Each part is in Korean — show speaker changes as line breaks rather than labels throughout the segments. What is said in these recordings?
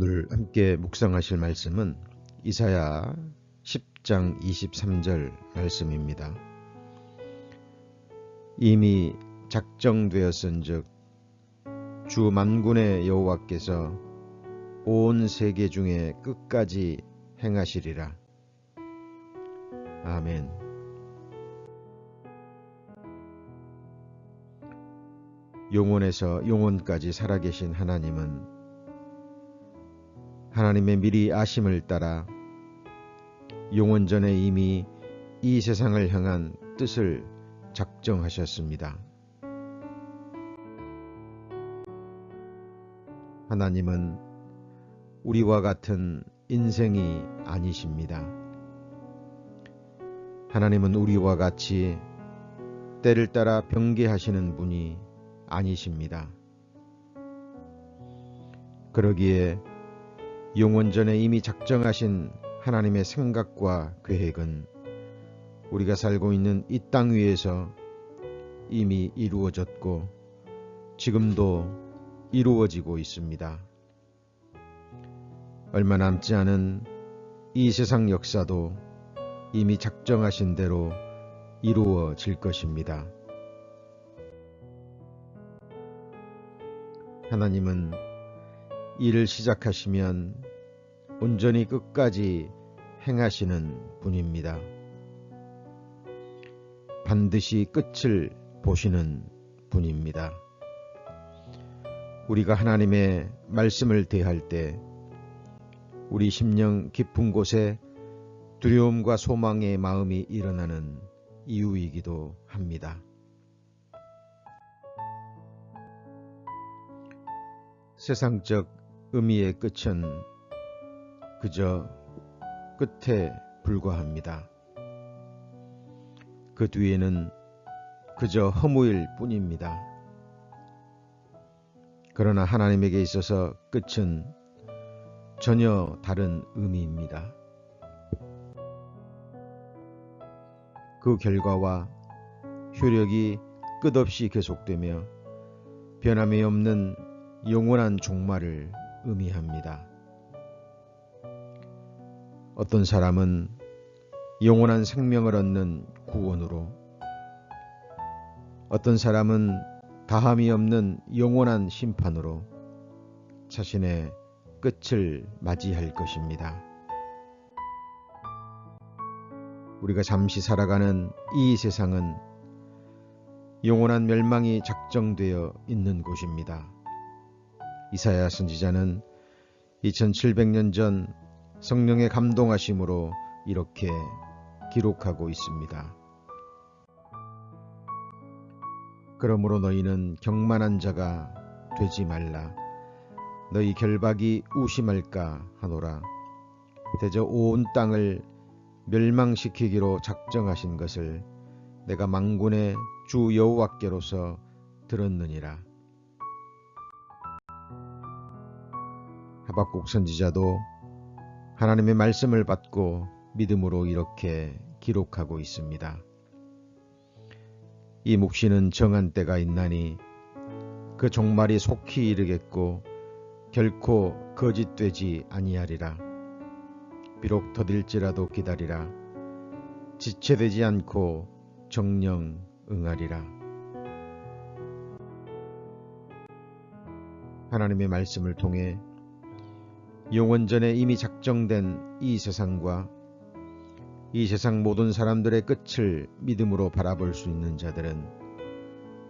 오늘 함께 묵상하실 말씀은 이사야 10장 23절 말씀입니다. 이미 작정되었은즉 주 만군의 여호와께서 온 세계 중에 끝까지 행하시리라. 아멘. 영원에서 영원까지 살아계신 하나님은 하나님의 미리 아심을 따라 용원 전에 이미 이 세상을 향한 뜻을 작정하셨습니다. 하나님은 우리와 같은 인생이 아니십니다. 하나님은 우리와 같이 때를 따라 병개하시는 분이 아니십니다. 그러기에 영원 전에 이미 작정하신 하나님의 생각과 계획은 우리가 살고 있는 이 땅 위에서 이미 이루어졌고 지금도 이루어지고 있습니다. 얼마 남지 않은 이 세상 역사도 이미 작정하신 대로 이루어질 것입니다. 하나님은 일을 시작하시면 온전히 끝까지 행하시는 분입니다. 반드시 끝을 보시는 분입니다. 우리가 하나님의 말씀을 대할 때 우리 심령 깊은 곳에 두려움과 소망의 마음이 일어나는 이유이기도 합니다. 세상적 의미의 끝은 그저 끝에 불과합니다. 그 뒤에는 그저 허무일 뿐입니다. 그러나 하나님에게 있어서 끝은 전혀 다른 의미입니다. 그 결과와 효력이 끝없이 계속되며 변함이 없는 영원한 종말을 의미합니다. 어떤 사람은 영원한 생명을 얻는 구원으로 어떤 사람은 다함이 없는 영원한 심판으로 자신의 끝을 맞이할 것입니다. 우리가 잠시 살아가는 이 세상은 영원한 멸망이 작정되어 있는 곳입니다. 이사야 선지자는 2700년 전 성령의 감동하심으로 이렇게 기록하고 있습니다. 그러므로 너희는 경만한 자가 되지 말라. 너희 결박이 우심할까 하노라. 대저 온 땅을 멸망시키기로 작정하신 것을 내가 망군의 주 여호와께로서 들었느니라. 하박국 선지자도 하나님의 말씀을 받고 믿음으로 이렇게 기록하고 있습니다. 이 묵시는 정한 때가 있나니 그 종말이 속히 이르겠고 결코 거짓되지 아니하리라. 비록 더딜지라도 기다리라. 지체되지 않고 정령 응하리라. 하나님의 말씀을 통해 영원 전에 이미 작정된 이 세상과 이 세상 모든 사람들의 끝을 믿음으로 바라볼 수 있는 자들은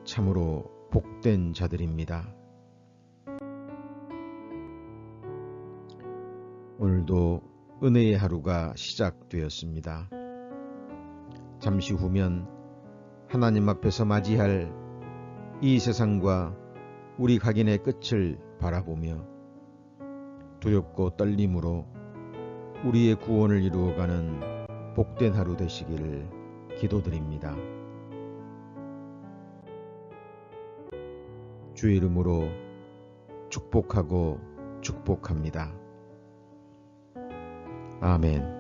참으로 복된 자들입니다. 오늘도 은혜의 하루가 시작되었습니다. 잠시 후면 하나님 앞에서 맞이할 이 세상과 우리 각인의 끝을 바라보며 두렵고 떨림으로 우리의 구원을 이루어가는 복된 하루 되시기를 기도드립니다. 주의 이름으로 축복하고 축복합니다. 아멘.